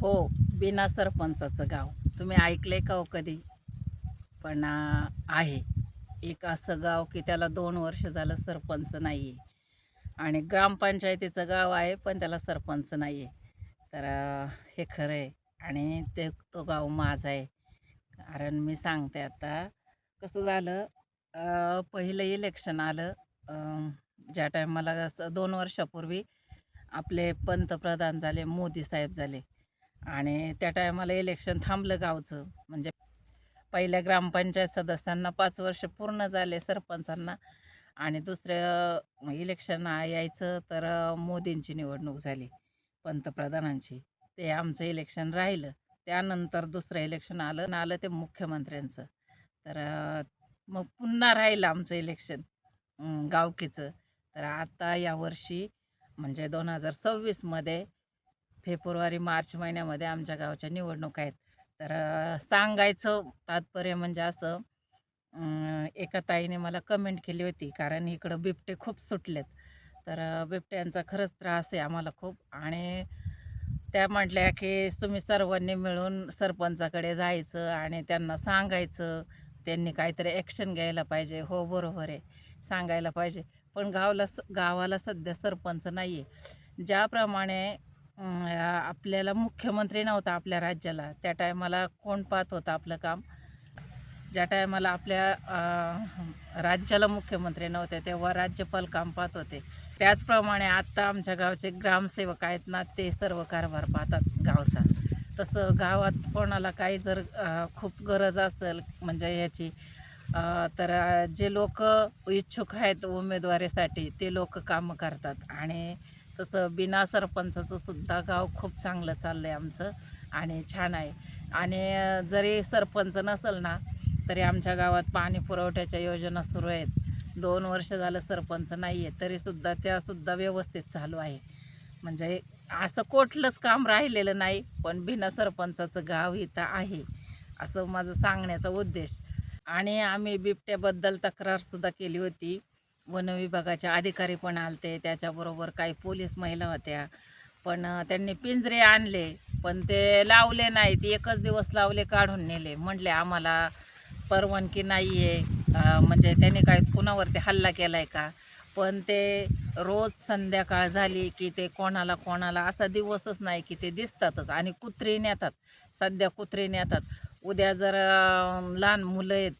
हो बिना सरपंचाचं गाव. तुम्ही ऐकलंय का हो कधी? पण आहे. एक असं गाव की त्याला दोन वर्ष झालं सरपंच नाही आहे आणि ग्रामपंचायतीचं गाव आहे पण त्याला सरपंच नाही आहे तर हे खरं आहे. आणि ते तो गाव माझा आहे. कारण मी सांगते आता कसं झालं पहिलं इलेक्शन आलं ज्या टायमाला असं दोन वर्षापूर्वी आपले पंतप्रधान झाले मोदी साहेब झाले. आणि त्या टायमाला इलेक्शन थांबलं गावचं. म्हणजे पहिल्या ग्रामपंचायत सदस्यांना पाच वर्ष पूर्ण झाले सरपंचांना. आणि दुसरं इलेक्शन यायचं तर मोदींची निवडणूक झाली पंतप्रधानांची. ते आमचं इलेक्शन राहिलं. त्यानंतर दुसरं इलेक्शन आलं आणि आलं ते मुख्यमंत्र्यांचं. तर मग पुन्हा राहिलं आमचं इलेक्शन गावकीचं. तर आता यावर्षी म्हणजे दोन हजार सव्वीसमध्ये फेब्रुवारी मार्च महिन्यामध्ये आमच्या गावच्या निवडणूक आहेत. तर सांगायचं तात्पर्य म्हणजे असं एका ताईने मला कमेंट केली होती कारण इकडं बिबटे खूप सुटलेत. तर बिबट्यांचा खरंच त्रास आहे आम्हाला खूप. आणि त्या म्हटल्या की तुम्ही सर्वांनी मिळून सरपंचाकडे जायचं आणि त्यांना सांगायचं त्यांनी काहीतरी ॲक्शन घ्यायला पाहिजे. हो बरोबर आहे. सांगायला पाहिजे. पण गावला स गावाला सध्या सरपंच नाही आहे ज्याप्रमाणे आपल्याला मुख्यमंत्री नव्हता आपल्या राज्याला. त्या टायमाला कोण पाहत होतं आपलं काम? ज्या टायमाला आपल्या राज्याला मुख्यमंत्री नव्हते तेव्हा राज्यपाल काम पाहत होते. त्याचप्रमाणे आत्ता आमच्या गावचे ग्रामसेवक आहेत ना ते सर्व कारभार पाहतात गावचा. तसं गावात कोणाला काही जर खूप गरज असेल म्हणजे याची तर जे लोक इच्छुक आहेत उमेदवारीसाठी ते लोक कामं करतात. आणि तसं बिना सरपंचाचं सुद्धा गाव खूप चांगलं चाललं आहे आमचं आणि छान आहे. आणि जरी सरपंच नसेल ना तरी आमच्या गावात पाणी पुरवठ्याच्या योजना सुरू आहेत. दोन वर्ष झालं सरपंच नाही आहे तरीसुद्धा त्यासुद्धा व्यवस्थित चालू आहे. म्हणजे असं कुठलंच काम राहिलेलं नाही पण बिना सरपंचाचं गाव इथं आहे असं माझं सांगण्याचा उद्देश. आणि आम्ही बिबट्याबद्दल तक्रारसुद्धा केली होती. वन विभागाचे अधिकारी पण आलते त्याच्याबरोबर काही पोलीस महिला होत्या. पण त्यांनी पिंजरे आणले पण ते लावले नाहीत एकच दिवस लावले काढून नेले. म्हटले आम्हाला परवानगी नाही आहे म्हणजे त्यांनी काय कुणावरती हल्ला केला आहे का? पण ते रोज संध्याकाळ झाली की ते कोणाला कोणाला असा दिवसच नाही की ते दिसतातच. आणि कुत्री नेतात. सध्या कुत्री नेतात. उद्या जर लहान मुलं आहेत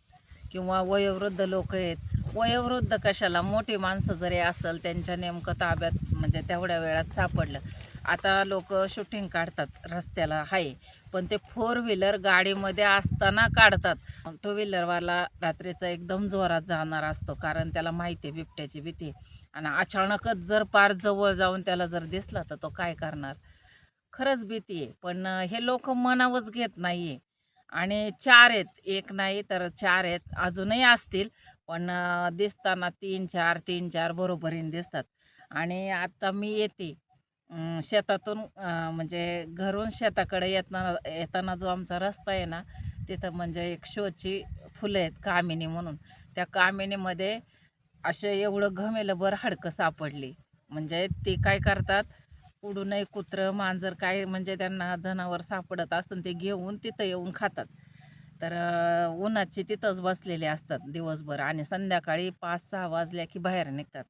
किंवा वयोवृद्ध लोक आहेत वयोवृद्ध कशाला? मोठी माणसं जरी असेल त्यांच्या नेमकं ताब्यात म्हणजे तेवढ्या वेळात सापडलं. आता लोक शूटिंग काढतात रस्त्याला आहे पण ते फोर व्हीलर गाडीमध्ये असताना काढतात. टू व्हीलरवाला रात्रीचा एकदम जोरात जाणार असतो कारण त्याला माहिती आहे बिबट्याची भीती आहे. आणि अचानकच जर पार जवळ जाऊन त्याला जर दिसला तर तो काय करणार? खरंच भीती आहे. पण हे लोक मनावच घेत नाही आहे आणि चार आहेत. एक नाही तर चार आहेत. अजूनही असतील. पण दिसताना तीन चार तीन चार बरोबरीने दिसतात. आणि आता मी येते. शेतातून म्हणजे घरून शेताकडे येताना येताना जो आमचा रस्ता आहे ना तिथं म्हणजे एक शोची फुलं आहेत कामिनी म्हणून. त्या कामिनीमध्ये असे एवढं घमेलभर हाडकं सापडली. म्हणजे ते काय करतात कुडूनही कुत्रं मांजर काय म्हणजे त्यांना जनावर सापडत असतं ते घेऊन तिथं येऊन खातात. तर अं, उन्हाची तिथंच बसलेले असतात दिवसभर आणि संध्याकाळी पाच सहा वाजल्या की बाहेर निघतात.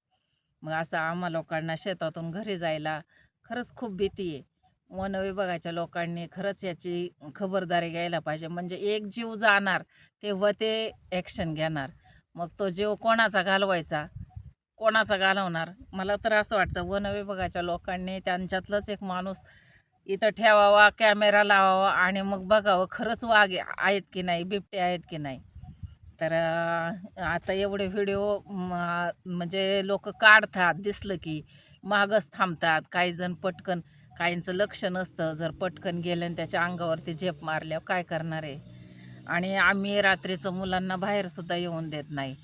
मग असं आम्हा लोकांना शेतातून घरी जायला खरंच खूप भीती आहे. वन विभागाच्या लोकांनी खरंच याची खबरदारी घ्यायला पाहिजे. म्हणजे एक जीव जाणार तेव्हा ते ॲक्शन घेणार. मग तो जीव कोणाचा घालवायचा? कोणाचा घालवणार? मला तर असं वाटतं वन विभागाच्या लोकांनी त्यांच्यातलंच एक माणूस इथं ठेवावा कॅमेरा लावावा आणि मग बघावं खरंच वाघ आहेत की नाही बिबटे आहेत की नाही. तर आता एवढे व्हिडिओ म्हणजे लोक काढतात दिसलं की मागच थांबतात काही जण पटकन काहींचं लक्ष नसतं जर पटकन गेलं आणि त्याच्या अंगावरती झेप मारल्यावर काय करणार आहे? आणि आम्ही रात्रीचं मुलांना बाहेरसुद्धा येऊन देत नाही.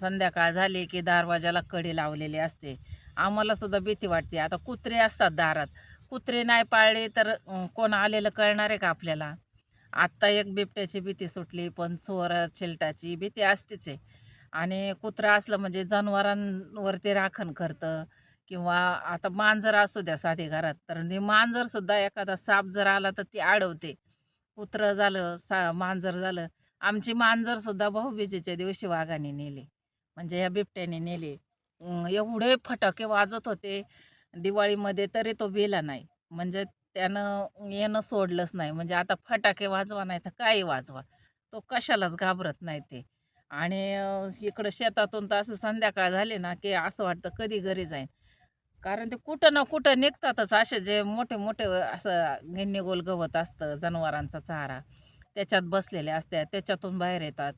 संध्याकाळ झाली की दरवाजाला कडी लावलेली असते. आम्हालासुद्धा भीती वाटते. आता कुत्रे असतात दारात. कुत्रे नाही पाळले तर कोण आलेलं कळणार आहे का आपल्याला? आत्ता एक बिबट्याची भीती सुटली पण चोर चिलटाची भीती असतेच आहे. आणि कुत्रा असलं म्हणजे जनावरांवरती राखण करतं किंवा आता मांजर असू द्या साधी घरात तर ते मांजरसुद्धा एखादा साप जर आला तर ती अडवते कुत्रं झालं सा मांजर झालं आमची मांजरसुद्धा भाऊबीजेच्या दिवशी वाघाने नेली. म्हणजे या बिबट्याने नेले. एवढे फटाके वाजत होते. दिवाळीमध्ये तरी तो बेला नाही. म्हणजे त्यानं येणं सोडलंच नाही. म्हणजे आता फटाके वाजवा नाही तर काही वाजवा. तो कशालाच घाबरत नाही ते. आणि इकडं शेतातून तर असं संध्याकाळ झाले ना की असं वाटतं कधी घरी जाईन. कारण ते कुठं ना कुठं निघतातच असे जे मोठे मोठे असं गिन्नी गोल गवत असतं जनावरांचा चारा. त्याच्यात बसलेले असतात त्याच्यातून बाहेर येतात.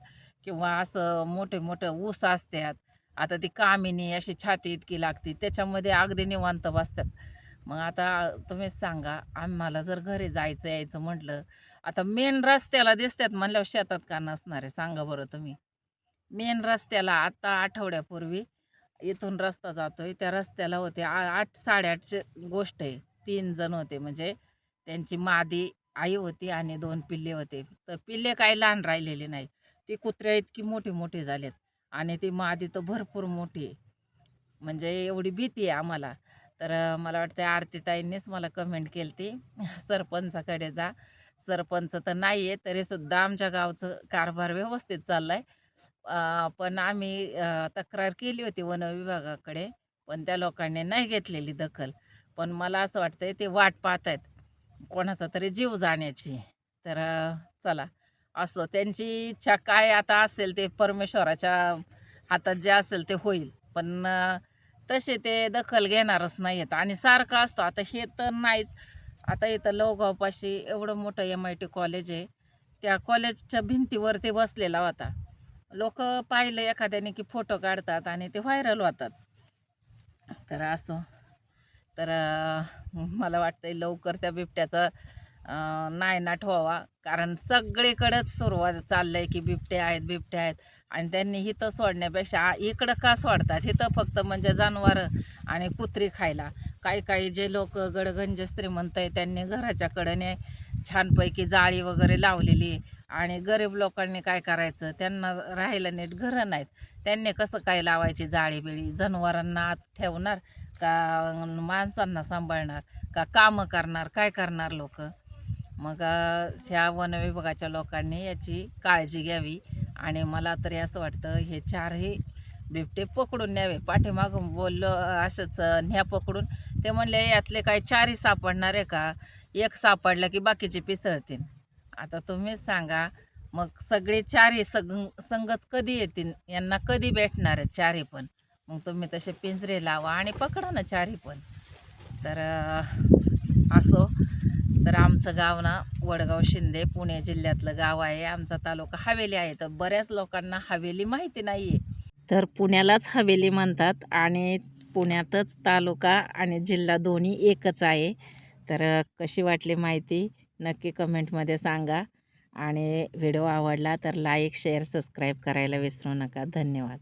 किंवा असं मोठे मोठे ऊस असतात. आता ती कामिनी अशी छाती इतकी लागते त्याच्यामध्ये अगदी निवांत बसतात. मग आता तुम्हीच सांगा आम्हाला जर घरी जायचं यायचं म्हटलं आता मेन रस्त्याला दिसतात म्हणल्यावर शेतात का नसणार आहे? सांगा बरं तुम्ही. मेन रस्त्याला आता आठवड्यापूर्वी इथून रस्ता जातोय त्या रस्त्याला होते आ- आठ साडेआठचे गोष्ट आहे. तीन जण होते म्हणजे त्यांची मादी आई होती आणि दोन पिल्ले होते. तर पिल्ले काही लहान राहिलेले नाही ती कुत्र्या इतकी मोठी मोठी झालेत. आणि ती मादी तर भरपूर मोठी आहे. म्हणजे एवढी भीती आहे आम्हाला. तर मला वाटतं आरतीताईंनीच मला कमेंट केली ती सरपंचाकडे जा. सरपंच तर नाही आहे तरीसुद्धा आमच्या गावचं कारभार व्यवस्थित चालला आहे पण आम्ही तक्रार केली होती वन विभागाकडे पण त्या लोकांनी नाही घेतलेली दखल. पण मला असं वाटतंय ते वाट पाहत आहेत कोणाचा तरी जीव जाण्याची. तर चला. असं. त्यांची इच्छा काय आता असेल ते परमेश्वराच्या हातात जे असेल ते होईल. पण तसे ते दखल घेणारच नाही आहेत आणि सारखं असतो. आता हे तर नाहीच. आता इथं लवगावपाशी एवढं मोठं एम आय टी कॉलेज आहे. त्या कॉलेजच्या भिंतीवर ते बसलेला होता. लोक पाहिलं एखाद्याने की फोटो काढतात आणि ते व्हायरल होतात. तर असं. तर मला वाटतं लवकर त्या बिबट्याचा नायनाट व्हावा कारण सगळीकडेच सुरुवात चाललं आहे की बिबटे आहेत बिबटे आहेत. आणि त्यांनी इथं सोडण्यापेक्षा इकडं का सोडतात? इथं फक्त म्हणजे जनावरं आणि कुत्री खायला. काही काही जे लोक गडगंज श्रीमंत आहे त्यांनी घराच्या कडेने छानपैकी जाळी वगैरे लावलेली. आणि गरीब लोकांनी काय करायचं? त्यांना राहायला नीट घरं नाहीत. त्यांनी कसं काय लावायची जाळी बिळी? जनावरांना आत ठेवणार का माणसांना सांभाळणार? का कामं करणार? काय करणार लोक? मग ह्या वन विभागाच्या लोकांनी याची काळजी घ्यावी. आणि मला तरी असं वाटतं हे चारही बिबटे पकडून न्यावे. पाठीमागून बोललो असंच न्या पकडून. ते म्हणले यातले काही चारही सापडणार आहे का? एक सापडलं की बाकीचे पिसळतील. आता तुम्हीच सांगा मग सगळे चारही सग संगच कधी येतील? यांना कधी भेटणार आहेत चारही पण? मग तुम्ही तसे पिंजरे लावा आणि पकडा ना चारही पण. तर असो तर आमचं गाव ना वडगाव शिंदे पुणे जिल्ह्यातलं गाव आहे. आमचा तालुका हवेली आहे. तर बऱ्याच लोकांना हवेली माहिती नाही आहे तर पुण्यालाच हवेली म्हणतात आणि पुण्यातच तालुका आणि जिल्हा दोन्ही एकच आहे. तर कशी वाटली माहिती नक्की कमेंटमध्ये सांगा. आणि व्हिडिओ आवडला तर लाईक शेअर सबस्क्राईब करायला विसरू नका. धन्यवाद.